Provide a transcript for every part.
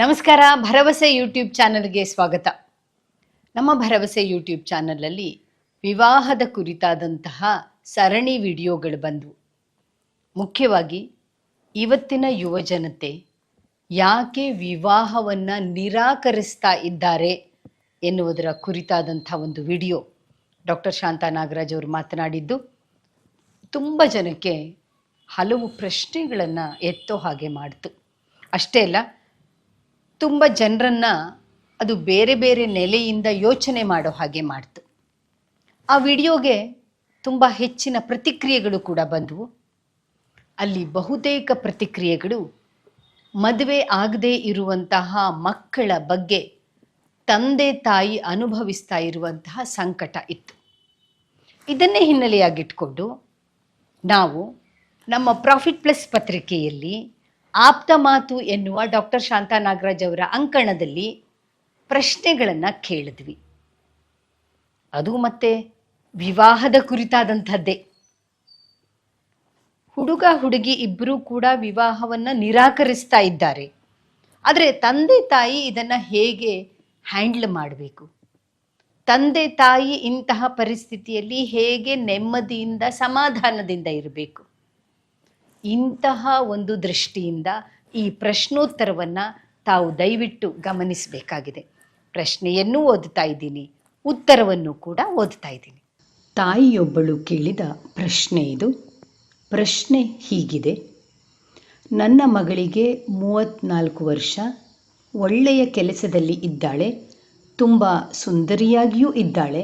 ನಮಸ್ಕಾರ, ಭರವಸೆ ಯೂಟ್ಯೂಬ್ ಚಾನಲ್ಗೆ ಸ್ವಾಗತ. ನಮ್ಮ ಭರವಸೆ ಯೂಟ್ಯೂಬ್ ಚಾನಲಲ್ಲಿ ವಿವಾಹದ ಕುರಿತಾದಂತಹ ಸರಣಿ ವಿಡಿಯೋಗಳು ಬಂದವು. ಮುಖ್ಯವಾಗಿ ಇವತ್ತಿನ ಯುವ ಜನತೆ ಯಾಕೆ ವಿವಾಹವನ್ನು ನಿರಾಕರಿಸ್ತಾ ಇದ್ದಾರೆ ಎನ್ನುವುದರ ಕುರಿತಾದಂಥ ಒಂದು ವಿಡಿಯೋ ಡಾಕ್ಟರ್ ಶಾಂತಾ ನಾಗರಾಜ್ ಅವರು ಮಾತನಾಡಿದ್ದು. ತುಂಬ ಜನಕ್ಕೆ ಹಲವು ಪ್ರಶ್ನೆಗಳನ್ನು ಎತ್ತೋ ಹಾಗೆ ಮಾಡಿತು. ಅಷ್ಟೇ ಅಲ್ಲ ತುಂಬ ಜನರನ್ನ ಅದು ಬೇರೆ ಬೇರೆ ನೆಲೆಯಿಂದ ಯೋಚನೆ ಮಾಡೋ ಹಾಗೆ ಮಾಡ್ತು. ಆ ವಿಡಿಯೋಗೆ ತುಂಬ ಹೆಚ್ಚಿನ ಪ್ರತಿಕ್ರಿಯೆಗಳು ಕೂಡ ಬಂದವು. ಅಲ್ಲಿ ಬಹುತೇಕ ಪ್ರತಿಕ್ರಿಯೆಗಳು ಮದುವೆ ಆಗದೇ ಇರುವಂತಹ ಮಕ್ಕಳ ಬಗ್ಗೆ ತಂದೆ ತಾಯಿ ಅನುಭವಿಸ್ತಾ ಇರುವಂತಹ ಸಂಕಟ ಇತ್ತು. ಇದನ್ನೇ ಹಿನ್ನೆಲೆಯಾಗಿಟ್ಕೊಂಡು ನಾವು ನಮ್ಮ ಪ್ರಾಫಿಟ್ ಪ್ಲಸ್ ಪತ್ರಿಕೆಯಲ್ಲಿ ಆಪ್ತ ಮಾತು ಎನ್ನುವ ಡಾಕ್ಟರ್ ಶಾಂತಾ ನಾಗರಾಜ್ ಅವರ ಅಂಕಣದಲ್ಲಿ ಪ್ರಶ್ನೆಗಳನ್ನು ಕೇಳಿದ್ವಿ. ಅದು ಮತ್ತೆ ವಿವಾಹದ ಕುರಿತಾದಂಥದ್ದೇ. ಹುಡುಗ ಹುಡುಗಿ ಇಬ್ಬರೂ ಕೂಡ ವಿವಾಹವನ್ನು ನಿರಾಕರಿಸ್ತಾ ಇದ್ದಾರೆ. ಆದರೆ ತಂದೆ ತಾಯಿ ಇದನ್ನು ಹೇಗೆ ಹ್ಯಾಂಡ್ಲ್ ಮಾಡಬೇಕು? ತಂದೆ ತಾಯಿ ಇಂತಹ ಪರಿಸ್ಥಿತಿಯಲ್ಲಿ ಹೇಗೆ ನೆಮ್ಮದಿಯಿಂದ ಸಮಾಧಾನದಿಂದ ಇರಬೇಕು? ಇಂತಹ ಒಂದು ದೃಷ್ಟಿಯಿಂದ ಈ ಪ್ರಶ್ನೋತ್ತರವನ್ನು ತಾವು ದಯವಿಟ್ಟು ಗಮನಿಸಬೇಕಾಗಿದೆ. ಪ್ರಶ್ನೆಯನ್ನೂ ಓದ್ತಾ ಇದ್ದೀನಿ, ಉತ್ತರವನ್ನು ಕೂಡ ಓದ್ತಾ ಇದ್ದೀನಿ. ತಾಯಿಯೊಬ್ಬಳು ಕೇಳಿದ ಪ್ರಶ್ನೆ ಇದು. ಪ್ರಶ್ನೆ ಹೀಗಿದೆ. ನನ್ನ ಮಗಳಿಗೆ ಮೂವತ್ತ್ನಾಲ್ಕು ವರ್ಷ, ಒಳ್ಳೆಯ ಕೆಲಸದಲ್ಲಿ ಇದ್ದಾಳೆ, ತುಂಬ ಸುಂದರಿಯಾಗಿಯೂ ಇದ್ದಾಳೆ,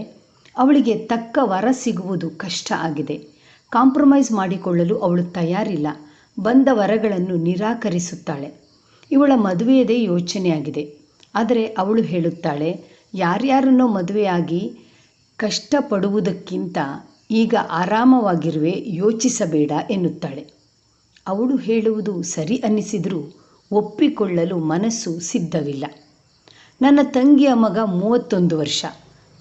ಅವಳಿಗೆ ತಕ್ಕ ವರ ಸಿಗುವುದು ಕಷ್ಟ ಆಗಿದೆ. ಕಾಂಪ್ರಮೈಸ್ ಮಾಡಿಕೊಳ್ಳಲು ಅವಳು ತಯಾರಿಲ್ಲ. ಬಂದ ವರಗಳನ್ನು ನಿರಾಕರಿಸುತ್ತಾಳೆ. ಇವಳ ಮದುವೆಯದೇ ಯೋಚನೆಯಾಗಿದೆ. ಆದರೆ ಅವಳು ಹೇಳುತ್ತಾಳೆ, ಯಾರ್ಯಾರನ್ನೋ ಮದುವೆಯಾಗಿ ಕಷ್ಟಪಡುವುದಕ್ಕಿಂತ ಈಗ ಆರಾಮವಾಗಿರುವೆ, ಯೋಚಿಸಬೇಡ ಎನ್ನುತ್ತಾಳೆ. ಅವಳು ಹೇಳುವುದು ಸರಿ ಅನ್ನಿಸಿದರೂ ಒಪ್ಪಿಕೊಳ್ಳಲು ಮನಸ್ಸು ಸಿದ್ಧವಿಲ್ಲ. ನನ್ನ ತಂಗಿಯ ಮಗ ಮೂವತ್ತೊಂದು ವರ್ಷ.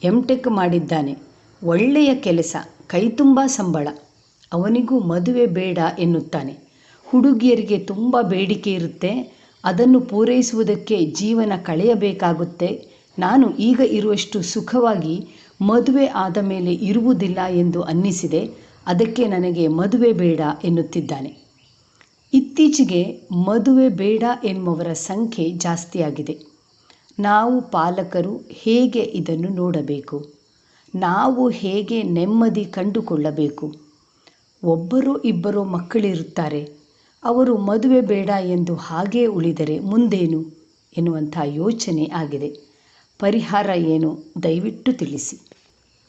ಎಂ ಟೆಕ್ ಮಾಡಿದ್ದಾನೆ. ಒಳ್ಳೆಯ ಕೆಲಸ, ಕೈತುಂಬ ಸಂಬಳ. ಅವನಿಗೂ ಮದುವೆ ಬೇಡ ಎನ್ನುತ್ತಾನೆ. ಹುಡುಗಿಯರಿಗೆ ತುಂಬ ಬೇಡಿಕೆ ಇರುತ್ತೆ. ಅದನ್ನು ಪೂರೈಸುವುದಕ್ಕೆ ಜೀವನ ಕಳೆಯಬೇಕಾಗುತ್ತೆ. ನಾನು ಈಗ ಇರುವಷ್ಟು ಸುಖವಾಗಿ ಮದುವೆ ಆದ ಮೇಲೆ ಇರುವುದಿಲ್ಲ ಎಂದು ಅನ್ನಿಸಿದೆ. ಅದಕ್ಕೆ ನನಗೆ ಮದುವೆ ಬೇಡ ಎನ್ನುತ್ತಿದ್ದಾನೆ. ಇತ್ತೀಚೆಗೆ ಮದುವೆ ಬೇಡ ಎನ್ನುವರ ಸಂಖ್ಯೆ ಜಾಸ್ತಿಯಾಗಿದೆ. ನಾವು ಪಾಲಕರು ಹೇಗೆ ಇದನ್ನು ನೋಡಬೇಕು? ನಾವು ಹೇಗೆ ನೆಮ್ಮದಿ ಕಂಡುಕೊಳ್ಳಬೇಕು? ಒಬ್ಬರೋ ಇಬ್ಬರು ಮಕ್ಕಳಿರುತ್ತಾರೆ. ಅವರು ಮದುವೆ ಬೇಡ ಎಂದು ಹಾಗೇ ಉಳಿದರೆ ಮುಂದೇನು ಎನ್ನುವಂಥ ಯೋಚನೆ ಆಗಿದೆ. ಪರಿಹಾರ ಏನು? ದಯವಿಟ್ಟು ತಿಳಿಸಿ.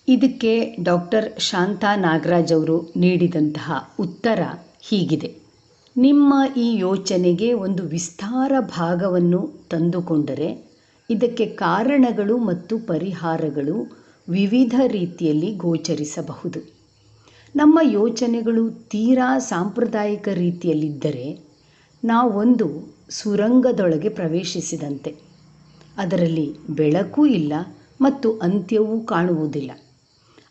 ಇದಕ್ಕೆ ಡಾಕ್ಟರ್ ಶಾಂತಾ ನಾಗರಾಜ್ ಅವರು ನೀಡಿದಂತಹ ಉತ್ತರ ಹೀಗಿದೆ. ನಿಮ್ಮ ಈ ಯೋಚನೆಗೆ ಒಂದು ವಿಸ್ತಾರ ಭಾಗವನ್ನು ತಂದುಕೊಂಡರೆ ಇದಕ್ಕೆ ಕಾರಣಗಳು ಮತ್ತು ಪರಿಹಾರಗಳು ವಿವಿಧ ರೀತಿಯಲ್ಲಿ ಗೋಚರಿಸಬಹುದು. ನಮ್ಮ ಯೋಚನೆಗಳು ತೀರಾ ಸಾಂಪ್ರದಾಯಿಕ ರೀತಿಯಲ್ಲಿದ್ದರೆ ನಾವೊಂದು ಸುರಂಗದೊಳಗೆ ಪ್ರವೇಶಿಸಿದಂತೆ. ಅದರಲ್ಲಿ ಬೆಳಕೂ ಇಲ್ಲ ಮತ್ತು ಅಂತ್ಯವೂ ಕಾಣುವುದಿಲ್ಲ.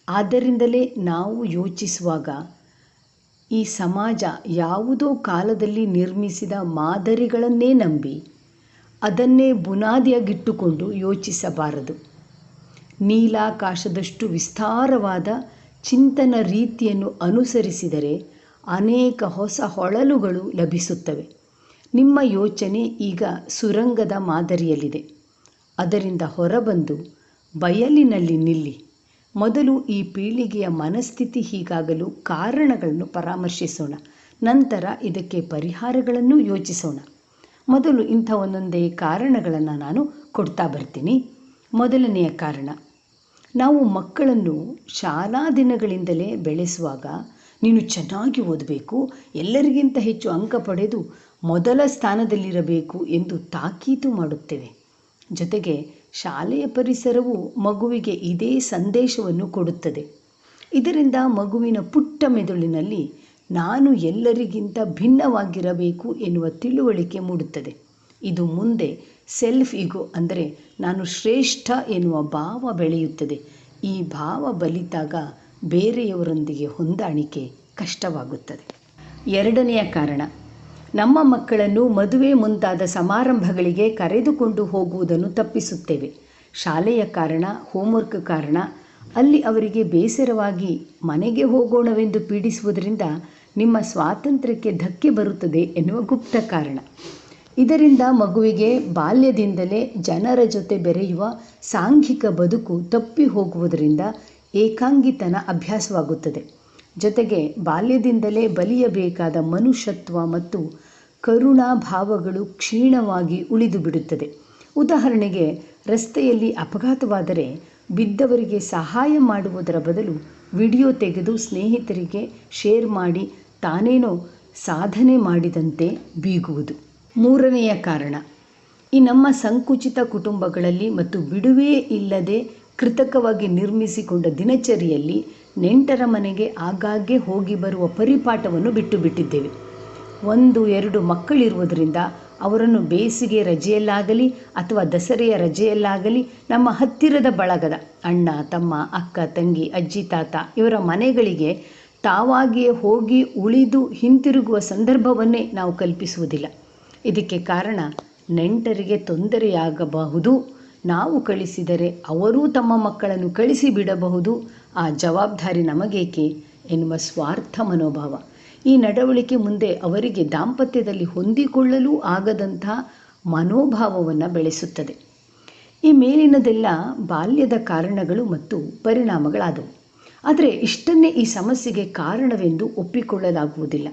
ಆದ್ದರಿಂದಲೇ ನಾವು ಯೋಚಿಸುವಾಗ ಈ ಸಮಾಜ ಯಾವುದೋ ಕಾಲದಲ್ಲಿ ನಿರ್ಮಿಸಿದ ಮಾದರಿಗಳನ್ನೇ ನಂಬಿ ಅದನ್ನೇ ಬುನಾದಿಯಾಗಿಟ್ಟುಕೊಂಡು ಯೋಚಿಸಬಾರದು. ನೀಲಾಕಾಶದಷ್ಟು ವಿಸ್ತಾರವಾದ ಚಿಂತನ ರೀತಿಯನ್ನು ಅನುಸರಿಸಿದರೆ ಅನೇಕ ಹೊಸ ಹೊಳಲುಗಳು ಲಭಿಸುತ್ತವೆ. ನಿಮ್ಮ ಯೋಚನೆ ಈಗ ಸುರಂಗದ ಮಾದರಿಯಲ್ಲಿದೆ. ಅದರಿಂದ ಹೊರಬಂದು ಬಯಲಿನಲ್ಲಿ ನಿಲ್ಲಿ. ಮೊದಲು ಈ ಪೀಳಿಗೆಯ ಮನಸ್ಥಿತಿ ಹೀಗಾಗಲು ಕಾರಣಗಳನ್ನು ಪರಾಮರ್ಶಿಸೋಣ. ನಂತರ ಇದಕ್ಕೆ ಪರಿಹಾರಗಳನ್ನು ಯೋಚಿಸೋಣ. ಮೊದಲು ಇಂಥ ಒಂದೊಂದೇ ಕಾರಣಗಳನ್ನು ನಾನು ಕೊಡ್ತಾ ಬರ್ತೀನಿ. ಮೊದಲನೆಯ ಕಾರಣ ನಾವು ಮಕ್ಕಳನ್ನು ಶಾಲಾ ದಿನಗಳಿಂದಲೇ ಬೆಳೆಸುವಾಗ ನೀನು ಚೆನ್ನಾಗಿ ಓದಬೇಕು, ಎಲ್ಲರಿಗಿಂತ ಹೆಚ್ಚು ಅಂಕ ಪಡೆದು ಮೊದಲ ಸ್ಥಾನದಲ್ಲಿರಬೇಕು ಎಂದು ತಾಕೀತು ಮಾಡುತ್ತೇವೆ. ಜೊತೆಗೆ ಶಾಲೆಯ ಪರಿಸರವು ಮಗುವಿಗೆ ಇದೇ ಸಂದೇಶವನ್ನು ಕೊಡುತ್ತದೆ. ಇದರಿಂದ ಮಗುವಿನ ಪುಟ್ಟ ಮೆದುಳಿನಲ್ಲಿ ನಾನು ಎಲ್ಲರಿಗಿಂತ ಭಿನ್ನವಾಗಿರಬೇಕು ಎನ್ನುವ ತಿಳುವಳಿಕೆ ಮೂಡುತ್ತದೆ. ಇದು ಮುಂದೆ ಸೆಲ್ಫ್ ಇಗೋ ಅಂದರೆ ನಾನು ಶ್ರೇಷ್ಠ ಎನ್ನುವ ಭಾವ ಬೆಳೆಯುತ್ತದೆ. ಈ ಭಾವ ಬಲಿತಾಗ ಬೇರೆಯವರೊಂದಿಗೆ ಹೊಂದಾಣಿಕೆ ಕಷ್ಟವಾಗುತ್ತದೆ. ಎರಡನೆಯ ಕಾರಣ, ನಮ್ಮ ಮಕ್ಕಳನ್ನು ಮದುವೆ ಮುಂತಾದ ಸಮಾರಂಭಗಳಿಗೆ ಕರೆದುಕೊಂಡು ಹೋಗುವುದನ್ನು ತಪ್ಪಿಸುತ್ತೇವೆ. ಶಾಲೆಯ ಕಾರಣ ಹೋಮ್ವರ್ಕ್ ಕಾರಣ, ಅಲ್ಲಿ ಅವರಿಗೆ ಬೇಸರವಾಗಿ ಮನೆಗೆ ಹೋಗೋಣವೆಂದು ಪೀಡಿಸುವುದರಿಂದ ನಿಮ್ಮ ಸ್ವಾತಂತ್ರ್ಯಕ್ಕೆ ಧಕ್ಕೆ ಬರುತ್ತದೆ ಎನ್ನುವ ಗುಪ್ತ ಕಾರಣ. ಇದರಿಂದ ಮಗುವಿಗೆ ಬಾಲ್ಯದಿಂದಲೇ ಜನರ ಜೊತೆ ಬೆರೆಯುವ ಸಾಂಘಿಕ ಬದುಕು ತಪ್ಪಿ ಹೋಗುವುದರಿಂದ ಏಕಾಂಗಿತನ ಅಭ್ಯಾಸವಾಗುತ್ತದೆ. ಜೊತೆಗೆ ಬಾಲ್ಯದಿಂದಲೇ ಬಲಿಯಬೇಕಾದ ಮನುಷ್ಯತ್ವ ಮತ್ತು ಕರುಣಾ ಭಾವಗಳು ಕ್ಷೀಣವಾಗಿ ಉಳಿದು ಬಿಡುತ್ತದೆ. ಉದಾಹರಣೆಗೆ, ರಸ್ತೆಯಲ್ಲಿ ಅಪಘಾತವಾದರೆ ಬಿದ್ದವರಿಗೆ ಸಹಾಯ ಮಾಡುವುದರ ಬದಲು ವಿಡಿಯೋ ತೆಗೆದು ಸ್ನೇಹಿತರಿಗೆ ಶೇರ್ ಮಾಡಿ ತಾನೇನೋ ಸಾಧನೆ ಮಾಡಿದಂತೆ ಬೀಗುವುದು. ಮೂರನೆಯ ಕಾರಣ, ಈ ನಮ್ಮ ಸಂಕುಚಿತ ಕುಟುಂಬಗಳಲ್ಲಿ ಮತ್ತು ಬಿಡುವೇ ಇಲ್ಲದೆ ಕೃತಕವಾಗಿ ನಿರ್ಮಿಸಿಕೊಂಡ ದಿನಚರಿಯಲ್ಲಿ ನೆಂಟರ ಮನೆಗೆ ಆಗಾಗ್ಗೆ ಹೋಗಿ ಬರುವ ಪರಿಪಾಠವನ್ನು ಬಿಟ್ಟು ಬಿಟ್ಟಿದ್ದೇವೆ. ಒಂದು, ಎರಡು ಮಕ್ಕಳಿರುವುದರಿಂದ ಅವರನ್ನು ಬೇಸಿಗೆ ರಜೆಯಲ್ಲಾಗಲಿ ಅಥವಾ ದಸರೆಯ ರಜೆಯಲ್ಲಾಗಲಿ ನಮ್ಮ ಹತ್ತಿರದ ಬಳಗದ ಅಣ್ಣ, ತಮ್ಮ, ಅಕ್ಕ, ತಂಗಿ, ಅಜ್ಜಿ, ತಾತ ಇವರ ಮನೆಗಳಿಗೆ ತಾವಾಗಿಯೇ ಹೋಗಿ ಉಳಿದು ಹಿಂತಿರುಗುವ ಸಂದರ್ಭವನ್ನೇ ನಾವು ಕಲ್ಪಿಸುವುದಿಲ್ಲ. ಇದಕ್ಕೆ ಕಾರಣ ನೆಂಟರಿಗೆ ತೊಂದರೆಯಾಗಬಹುದು. ನಾವು ಕಳಿಸಿದರೆ ಅವರೂ ತಮ್ಮ ಮಕ್ಕಳನ್ನು ಕಳಿಸಿ ಬಿಡಬಹುದು. ಆ ಜವಾಬ್ದಾರಿ ನಮಗೇಕೆ ಎನ್ನುವ ಸ್ವಾರ್ಥ ಮನೋಭಾವ. ಈ ನಡವಳಿಕೆ ಮುಂದೆ ಅವರಿಗೆ ದಾಂಪತ್ಯದಲ್ಲಿ ಹೊಂದಿಕೊಳ್ಳಲೂ ಆಗದಂಥ ಮನೋಭಾವವನ್ನು ಬೆಳೆಸುತ್ತದೆ. ಈ ಮೇಲಿನದೆಲ್ಲ ಬಾಲ್ಯದ ಕಾರಣಗಳು ಮತ್ತು ಪರಿಣಾಮಗಳಾದವು. ಆದರೆ ಇಷ್ಟನ್ನೇ ಈ ಸಮಸ್ಯೆಗೆ ಕಾರಣವೆಂದು ಒಪ್ಪಿಕೊಳ್ಳಲಾಗುವುದಿಲ್ಲ.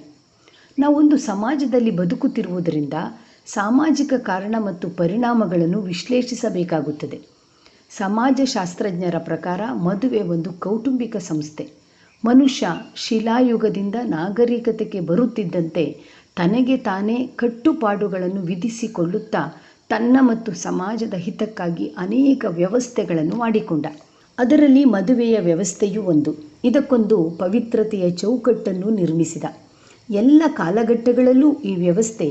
ನಾವೊಂದು ಸಮಾಜದಲ್ಲಿ ಬದುಕುತ್ತಿರುವುದರಿಂದ ಸಾಮಾಜಿಕ ಕಾರಣ ಮತ್ತು ಪರಿಣಾಮಗಳನ್ನು ವಿಶ್ಲೇಷಿಸಬೇಕಾಗುತ್ತದೆ. ಸಮಾಜಶಾಸ್ತ್ರಜ್ಞರ ಪ್ರಕಾರ ಮದುವೆ ಒಂದು ಕೌಟುಂಬಿಕ ಸಂಸ್ಥೆ. ಮನುಷ್ಯ ಶಿಲಾಯುಗದಿಂದ ನಾಗರಿಕತೆಗೆ ಬರುತ್ತಿದ್ದಂತೆ ತನಗೆ ತಾನೇ ಕಟ್ಟುಪಾಡುಗಳನ್ನು ವಿಧಿಸಿಕೊಳ್ಳುತ್ತಾ ತನ್ನ ಮತ್ತು ಸಮಾಜದ ಹಿತಕ್ಕಾಗಿ ಅನೇಕ ವ್ಯವಸ್ಥೆಗಳನ್ನು ಮಾಡಿಕೊಂಡ. ಅದರಲ್ಲಿ ಮದುವೆಯ ವ್ಯವಸ್ಥೆಯೂ ಒಂದು. ಇದಕ್ಕೊಂದು ಪವಿತ್ರತೆಯ ಚೌಕಟ್ಟನ್ನು ನಿರ್ಮಿಸಿದ. ಎಲ್ಲ ಕಾಲಘಟ್ಟಗಳಲ್ಲೂ ಈ ವ್ಯವಸ್ಥೆ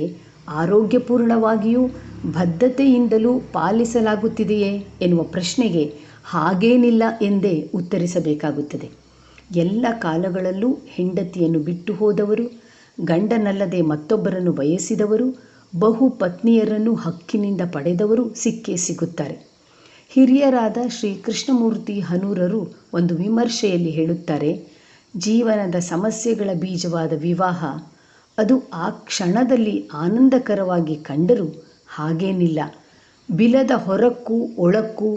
ಆರೋಗ್ಯಪೂರ್ಣವಾಗಿಯೂ ಬದ್ಧತೆಯಿಂದಲೂ ಪಾಲಿಸಲಾಗುತ್ತಿದೆಯೇ ಎನ್ನುವ ಪ್ರಶ್ನೆಗೆ ಹಾಗೇನಿಲ್ಲ ಎಂದೇ ಉತ್ತರಿಸಬೇಕಾಗುತ್ತದೆ. ಎಲ್ಲ ಕಾಲಗಳಲ್ಲೂ ಹೆಂಡತಿಯನ್ನು ಬಿಟ್ಟು ಹೋದವರು, ಗಂಡನಲ್ಲದೆ ಮತ್ತೊಬ್ಬರನ್ನು ಬಯಸಿದವರು, ಬಹು ಪತ್ನಿಯರನ್ನು ಹಕ್ಕಿನಿಂದ ಪಡೆದವರು ಸಿಕ್ಕೇ ಸಿಗುತ್ತಾರೆ. ಹಿರಿಯರಾದ ಶ್ರೀ ಕೃಷ್ಣಮೂರ್ತಿ ಹನೂರರು ಒಂದು ವಿಮರ್ಶೆಯಲ್ಲಿ ಹೇಳುತ್ತಾರೆ ಜೀವನದ ಸಮಸ್ಯೆಗಳ ಬೀಜವಾದ ವಿವಾಹ, ಅದು ಆ ಕ್ಷಣದಲ್ಲಿ ಆನಂದಕರವಾಗಿ ಕಂಡರೂ ಹಾಗೇನಿಲ್ಲ. ಬಿಲದ ಹೊರಕ್ಕೂ ಒಳಕ್ಕೂ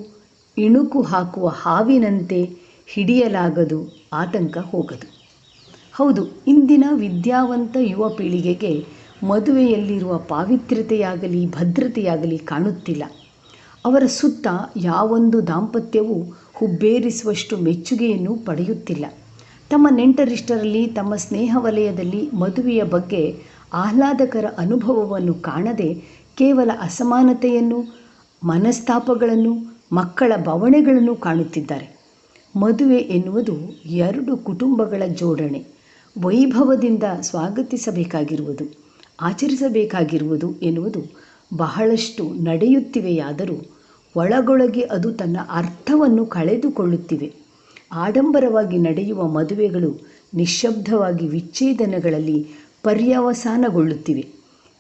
ಇಣುಕು ಹಾಕುವ ಹಾವಿನಂತೆ ಹಿಡಿಯಲಾಗದು ಆತಂಕ ಹೋಗದು. ಹೌದು, ಇಂದಿನ ವಿದ್ಯಾವಂತ ಯುವ ಪೀಳಿಗೆಗೆ ಮದುವೆಯಲ್ಲಿರುವ ಪಾವಿತ್ರ್ಯತೆಯಾಗಲಿ, ಭದ್ರತೆಯಾಗಲಿ ಕಾಣುತ್ತಿಲ್ಲ. ಅವರ ಸುತ್ತ ಯಾವೊಂದು ದಾಂಪತ್ಯವೂ ಹುಬ್ಬೇರಿಸುವಷ್ಟು ಮೆಚ್ಚುಗೆಯನ್ನು ಪಡೆಯುತ್ತಿಲ್ಲ. ತಮ್ಮ ನೆಂಟರಿಷ್ಟರಲ್ಲಿ ತಮ್ಮ ಸ್ನೇಹ ವಲಯದಲ್ಲಿ ಮದುವೆಯ ಬಗ್ಗೆ ಆಹ್ಲಾದಕರ ಅನುಭವವನ್ನು ಕಾಣದೆ ಕೇವಲ ಅಸಮಾನತೆಯನ್ನು, ಮನಸ್ತಾಪಗಳನ್ನು, ಮಕ್ಕಳ ಬವಣೆಗಳನ್ನು ಕಾಣುತ್ತಿದ್ದಾರೆ. ಮದುವೆ ಎನ್ನುವುದು ಎರಡು ಕುಟುಂಬಗಳ ಜೋಡಣೆ. ವೈಭವದಿಂದ ಸ್ವಾಗತಿಸಬೇಕಾಗಿರುವುದು, ಆಚರಿಸಬೇಕಾಗಿರುವುದು ಎನ್ನುವುದು ಬಹಳಷ್ಟು ನಡೆಯುತ್ತಿವೆಯಾದರೂ ಒಳಗೊಳಗೆ ಅದು ತನ್ನ ಅರ್ಥವನ್ನು ಕಳೆದುಕೊಳ್ಳುತ್ತಿವೆ. ಆಡಂಬರವಾಗಿ ನಡೆಯುವ ಮದುವೆಗಳು ನಿಶ್ಶಬ್ದವಾಗಿ ವಿಚ್ಛೇದನಗಳಲ್ಲಿ ಪರ್ಯವಸಾನಗೊಳ್ಳುತ್ತಿವೆ.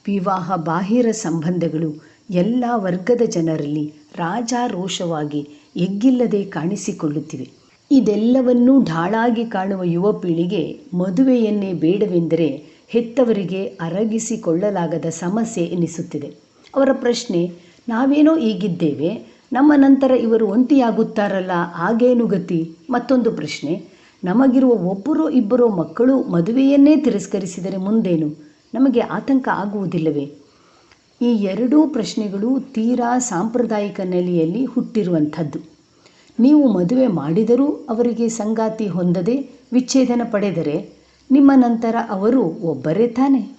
ವಿವಾಹ ಬಾಹಿರ ಸಂಬಂಧಗಳು ಎಲ್ಲ ವರ್ಗದ ಜನರಲ್ಲಿ ರಾಜಾರೋಷವಾಗಿ ಎಗ್ಗಿಲ್ಲದೆ ಕಾಣಿಸಿಕೊಳ್ಳುತ್ತಿವೆ. ಇದೆಲ್ಲವನ್ನೂ ಢಾಳಾಗಿ ಕಾಣುವ ಯುವ ಪೀಳಿಗೆ ಮದುವೆಯನ್ನೇ ಬೇಡವೆಂದರೆ ಹೆತ್ತವರಿಗೆ ಅರಗಿಸಿಕೊಳ್ಳಲಾಗದ ಸಮಸ್ಯೆ ಎನಿಸುತ್ತಿದೆ. ಅವರ ಪ್ರಶ್ನೆ, ನಾವೇನೋ ಈಗಿದ್ದೇವೆ ನಮ್ಮ ನಂತರ ಇವರು ಒಂಟಿಯಾಗುತ್ತಾರಲ್ಲ, ಹಾಗೇನು ಗತಿ? ಮತ್ತೊಂದು ಪ್ರಶ್ನೆ. ನಮಗಿರುವ ಒಬ್ಬರು ಇಬ್ಬರು ಮಕ್ಕಳು ಮದುವೆಯನ್ನೇ ತಿರಸ್ಕರಿಸಿದರೆ ಮುಂದೇನು? ನಮಗೆ ಆತಂಕ ಆಗುವುದಿಲ್ಲವೇ? ಈ ಎರಡೂ ಪ್ರಶ್ನೆಗಳು ತೀರಾ ಸಾಂಪ್ರದಾಯಿಕ ನೆಲೆಯಲ್ಲಿ ಹುಟ್ಟಿರುವಂಥದ್ದು. ನೀವು ಮದುವೆ ಮಾಡಿದರೂ ಅವರಿಗೆ ಸಂಗಾತಿ ಹೊಂದದೆ ವಿಚ್ಛೇದನ ಪಡೆದರೆ ನಿಮ್ಮ ನಂತರ ಅವರು ಒಬ್ಬರೇ ತಾನೆ?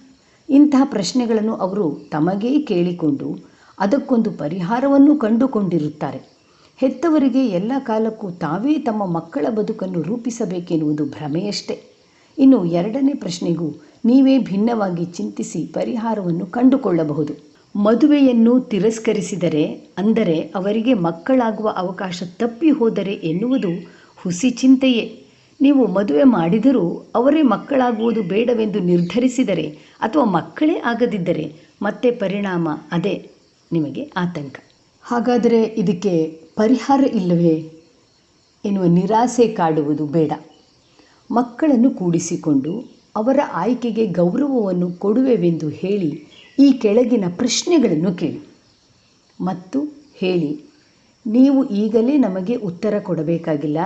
ಇಂತಹ ಪ್ರಶ್ನೆಗಳನ್ನು ಅವರು ತಮಗೇ ಕೇಳಿಕೊಂಡು ಅದಕ್ಕೊಂದು ಪರಿಹಾರವನ್ನು ಕಂಡುಕೊಂಡಿರುತ್ತಾರೆ. ಹೆತ್ತವರಿಗೆ ಎಲ್ಲ ಕಾಲಕ್ಕೂ ತಾವೇ ತಮ್ಮ ಮಕ್ಕಳ ಬದುಕನ್ನು ರೂಪಿಸಬೇಕೆನ್ನುವುದು ಭ್ರಮೆಯಷ್ಟೇ. ಇನ್ನು ಎರಡನೇ ಪ್ರಶ್ನೆಗೂ ನೀವೇ ಭಿನ್ನವಾಗಿ ಚಿಂತಿಸಿ ಪರಿಹಾರವನ್ನು ಕಂಡುಕೊಳ್ಳಬಹುದು. ಮದುವೆಯನ್ನು ತಿರಸ್ಕರಿಸಿದರೆ, ಅಂದರೆ ಅವರಿಗೆ ಮಕ್ಕಳಾಗುವ ಅವಕಾಶ ತಪ್ಪಿ ಹೋದರೆ ಎನ್ನುವುದು ಹುಸಿ ಚಿಂತೆಯೇ. ನೀವು ಮದುವೆ ಮಾಡಿದರೂ ಅವರೇ ಮಕ್ಕಳಾಗುವುದು ಬೇಡವೆಂದು ನಿರ್ಧರಿಸಿದರೆ ಅಥವಾ ಮಕ್ಕಳೇ ಆಗದಿದ್ದರೆ ಮತ್ತೆ ಪರಿಣಾಮ ಅದೇ. ನಿಮಗೆ ಆತಂಕ. ಹಾಗಾದರೆ ಇದಕ್ಕೆ ಪರಿಹಾರ ಇಲ್ಲವೇ? ಎನ್ನುವ ನಿರಾಸೆ ಕಾಡುವುದು ಬೇಡ. ಮಕ್ಕಳನ್ನು ಕೂಡಿಸಿಕೊಂಡು ಅವರ ಆಯ್ಕೆಗೆ ಗೌರವವನ್ನು ಕೊಡುವೆವೆಂದು ಹೇಳಿ ಈ ಕೆಳಗಿನ ಪ್ರಶ್ನೆಗಳನ್ನು ಕೇಳಿ. ಮತ್ತು ಹೇಳಿ, ನೀವು ಈಗಲೇ ನಮಗೆ ಉತ್ತರ ಕೊಡಬೇಕಾಗಿಲ್ಲ.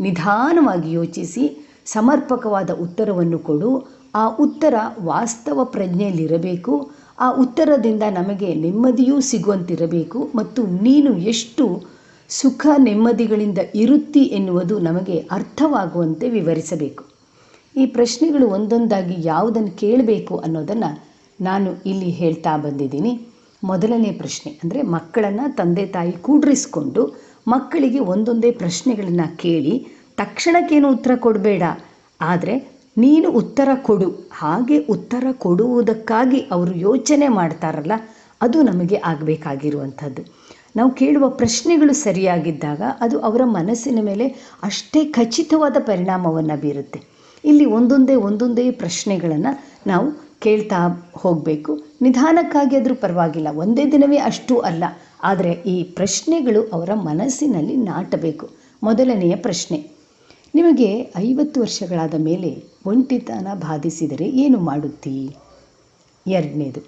ನಿಧಾನವಾಗಿ ಯೋಚಿಸಿ ಸಮರ್ಪಕವಾದ ಉತ್ತರವನ್ನು ಕೊಡು. ಆ ಉತ್ತರ ವಾಸ್ತವ ಪ್ರಜ್ಞೆಯಲ್ಲಿರಬೇಕು. ಆ ಉತ್ತರದಿಂದ ನಮಗೆ ನೆಮ್ಮದಿಯೂ ಸಿಗುವಂತಿರಬೇಕು ಮತ್ತು ನೀನು ಎಷ್ಟು ಸುಖ ನೆಮ್ಮದಿಗಳಿಂದ ಇರುತ್ತಿ ಎನ್ನುವುದು ನಮಗೆ ಅರ್ಥವಾಗುವಂತೆ ವಿವರಿಸಬೇಕು. ಈ ಪ್ರಶ್ನೆಗಳು ಒಂದೊಂದಾಗಿ ಯಾವುದನ್ನು ಕೇಳಬೇಕು ಅನ್ನೋದನ್ನು ನಾನು ಇಲ್ಲಿ ಹೇಳ್ತಾ ಬಂದಿದ್ದೀನಿ. ಮೊದಲನೇ ಪ್ರಶ್ನೆ ಅಂದರೆ ಮಕ್ಕಳನ್ನು ತಂದೆ ತಾಯಿ ಕೂಡ್ರಿಸ್ಕೊಂಡು ಮಕ್ಕಳಿಗೆ ಒಂದೊಂದೇ ಪ್ರಶ್ನೆಗಳನ್ನು ಕೇಳಿ ತಕ್ಷಣಕ್ಕೇನು ಉತ್ತರ ಕೊಡಬೇಡ. ಆದರೆ ನೀನು ಉತ್ತರ ಕೊಡು. ಹಾಗೆ ಉತ್ತರ ಕೊಡುವುದಕ್ಕಾಗಿ ಅವರು ಯೋಚನೆ ಮಾಡ್ತಾರಲ್ಲ, ಅದು ನಮಗೆ ಆಗಬೇಕಾಗಿರುವಂಥದ್ದು. ನಾವು ಕೇಳುವ ಪ್ರಶ್ನೆಗಳು ಸರಿಯಾಗಿದ್ದಾಗ ಅದು ಅವರ ಮನಸ್ಸಿನ ಮೇಲೆ ಅಷ್ಟೇ ಖಚಿತವಾದ ಪರಿಣಾಮವನ್ನು ಬೀರುತ್ತೆ. ಇಲ್ಲಿ ಒಂದೊಂದೇ ಒಂದೊಂದೇ ಪ್ರಶ್ನೆಗಳನ್ನು ನಾವು ಕೇಳ್ತಾ ಹೋಗಬೇಕು. ನಿಧಾನಕ್ಕಾಗಿ ಆದರೂ ಪರವಾಗಿಲ್ಲ, ಒಂದೇ ದಿನವೇ ಅಷ್ಟು ಅಲ್ಲ. ಆದರೆ ಈ ಪ್ರಶ್ನೆಗಳು ಅವರ ಮನಸ್ಸಿನಲ್ಲಿ ನಾಟಬೇಕು. ಮೊದಲನೆಯ ಪ್ರಶ್ನೆ. ನಿಮಗೆ ಐವತ್ತು ವರ್ಷಗಳಾದ ಮೇಲೆ ಒಂಟಿತನ ಬಾಧಿಸಿದರೆ ಏನು ಮಾಡುತ್ತೀ? ಎರಡನೇದು,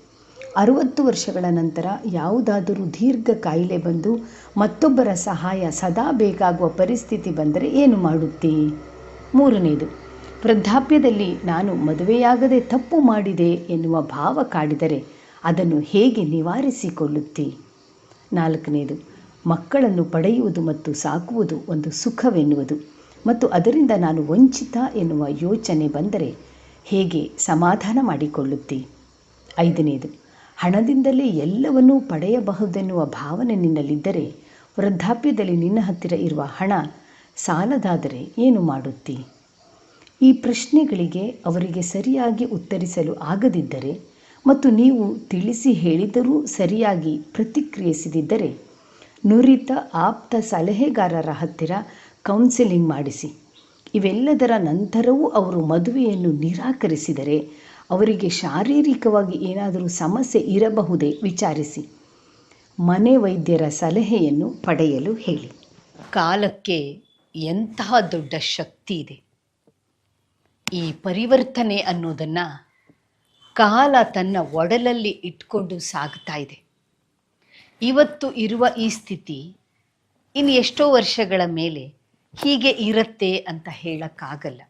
ಅರುವತ್ತು ವರ್ಷಗಳ ನಂತರ ಯಾವುದಾದರೂ ದೀರ್ಘ ಕಾಯಿಲೆ ಬಂದು ಮತ್ತೊಬ್ಬರ ಸಹಾಯ ಸದಾ ಬೇಕಾಗುವ ಪರಿಸ್ಥಿತಿ ಬಂದರೆ ಏನು ಮಾಡುತ್ತೀ? ಮೂರನೇದು, ವೃದ್ಧಾಪ್ಯದಲ್ಲಿ ನಾನು ಮದುವೆಯಾಗದೆ ತಪ್ಪು ಮಾಡಿದೆ ಎನ್ನುವ ಭಾವ ಕಾಡಿದರೆ ಅದನ್ನು ಹೇಗೆ ನಿವಾರಿಸಿಕೊಳ್ಳುತ್ತಿ? ನಾಲ್ಕನೇದು, ಮಕ್ಕಳನ್ನು ಪಡೆಯುವುದು ಮತ್ತು ಸಾಕುವುದು ಒಂದು ಸುಖವೆನ್ನುವುದು. ಮತ್ತು ಅದರಿಂದ ನಾನು ವಂಚಿತ ಎನ್ನುವ ಯೋಚನೆ ಬಂದರೆ ಹೇಗೆ ಸಮಾಧಾನ ಮಾಡಿಕೊಳ್ಳುತ್ತಿ? ಐದನೇದು, ಹಣದಿಂದಲೇ ಎಲ್ಲವನ್ನೂ ಪಡೆಯಬಹುದೆನ್ನುವ ಭಾವನೆ ನಿನ್ನಲ್ಲಿದ್ದರೆ, ವೃದ್ಧಾಪ್ಯದಲ್ಲಿ ನಿನ್ನ ಹತ್ತಿರ ಇರುವ ಹಣ ಸಾಲದಾದರೆ ಏನು ಮಾಡುತ್ತಿ? ಈ ಪ್ರಶ್ನೆಗಳಿಗೆ ಅವರಿಗೆ ಸರಿಯಾಗಿ ಉತ್ತರಿಸಲು ಆಗದಿದ್ದರೆ ಮತ್ತು ನೀವು ತಿಳಿಸಿ ಹೇಳಿದರೂ ಸರಿಯಾಗಿ ಪ್ರತಿಕ್ರಿಯಿಸದಿದ್ದರೆ, ನುರಿತ, ಆಪ್ತ ಸಲಹೆಗಾರರ ಹತ್ತಿರ ಕೌನ್ಸಿಲಿಂಗ್ ಮಾಡಿಸಿ. ಇವೆಲ್ಲದರ ನಂತರವೂ ಅವರು ಮದುವೆಯನ್ನು ನಿರಾಕರಿಸಿದರೆ ಅವರಿಗೆ ಶಾರೀರಿಕವಾಗಿ ಏನಾದರೂ ಸಮಸ್ಯೆ ಇರಬಹುದೇ ವಿಚಾರಿಸಿ. ಮನೆ ವೈದ್ಯರ ಸಲಹೆಯನ್ನು ಪಡೆಯಲು ಹೇಳಿ. ಕಾಲಕ್ಕೆ ಎಂತಹ ದೊಡ್ಡ ಶಕ್ತಿ ಇದೆ? ಈ ಪರಿವರ್ತನೆ ಅನ್ನೋದನ್ನು ಕಾಲ ತನ್ನ ಒಡಲಲ್ಲಿ ಇಟ್ಕೊಂಡು ಸಾಗ್ತಾ ಇದೆ. ಇವತ್ತು ಇರುವ ಈ ಸ್ಥಿತಿ ಇನ್ನು ಎಷ್ಟೋ ವರ್ಷಗಳ ಮೇಲೆ ಹೀಗೆ ಇರುತ್ತೆ ಅಂತ ಹೇಳಕ್ಕಾಗಲ್ಲ.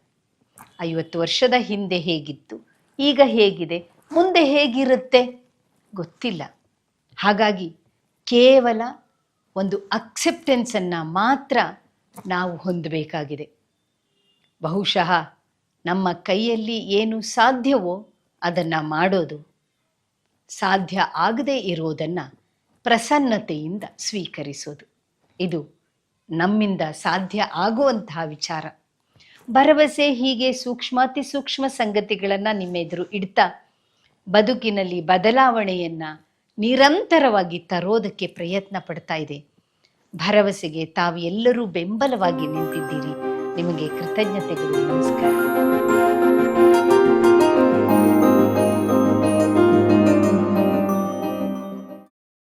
ಐವತ್ತು ವರ್ಷದ ಹಿಂದೆ ಹೇಗಿತ್ತು, ಈಗ ಹೇಗಿದೆ, ಮುಂದೆ ಹೇಗಿರುತ್ತೆ ಗೊತ್ತಿಲ್ಲ. ಹಾಗಾಗಿ ಕೇವಲ ಒಂದು ಅಕ್ಸೆಪ್ಟೆನ್ಸನ್ನು ಮಾತ್ರ ನಾವು ಹೊಂದಬೇಕಾಗಿದೆ. ಬಹುಶಃ ನಮ್ಮ ಕೈಯಲ್ಲಿ ಏನು ಸಾಧ್ಯವೋ ಅದನ್ನು ಮಾಡೋದು ಸಾಧ್ಯ ಆಗದೇ ಇರೋದನ್ನು ಪ್ರಸನ್ನತೆಯಿಂದ ಸ್ವೀಕರಿಸೋದು. ಇದು ನಮ್ಮಿಂದ ಸಾಧ್ಯ ಆಗುವಂತಹ ವಿಚಾರ. ಭರವಸೆ ಹೀಗೆ ಸೂಕ್ಷ್ಮ ಸಂಗತಿಗಳನ್ನು ನಿಮ್ಮೆದುರು ಇಡ್ತಾ ಬದುಕಿನಲ್ಲಿ ಬದಲಾವಣೆಯನ್ನ ನಿರಂತರವಾಗಿ ತರೋದಕ್ಕೆ ಪ್ರಯತ್ನ ಪಡ್ತಾ ಇದೆ. ಭರವಸೆಗೆ ತಾವು ಎಲ್ಲರೂ ಬೆಂಬಲವಾಗಿ ನಿಂತಿದ್ದೀರಿ. ನಿಮಗೆ ಕೃತಜ್ಞತೆಗಳು, ನಮಸ್ಕಾರ.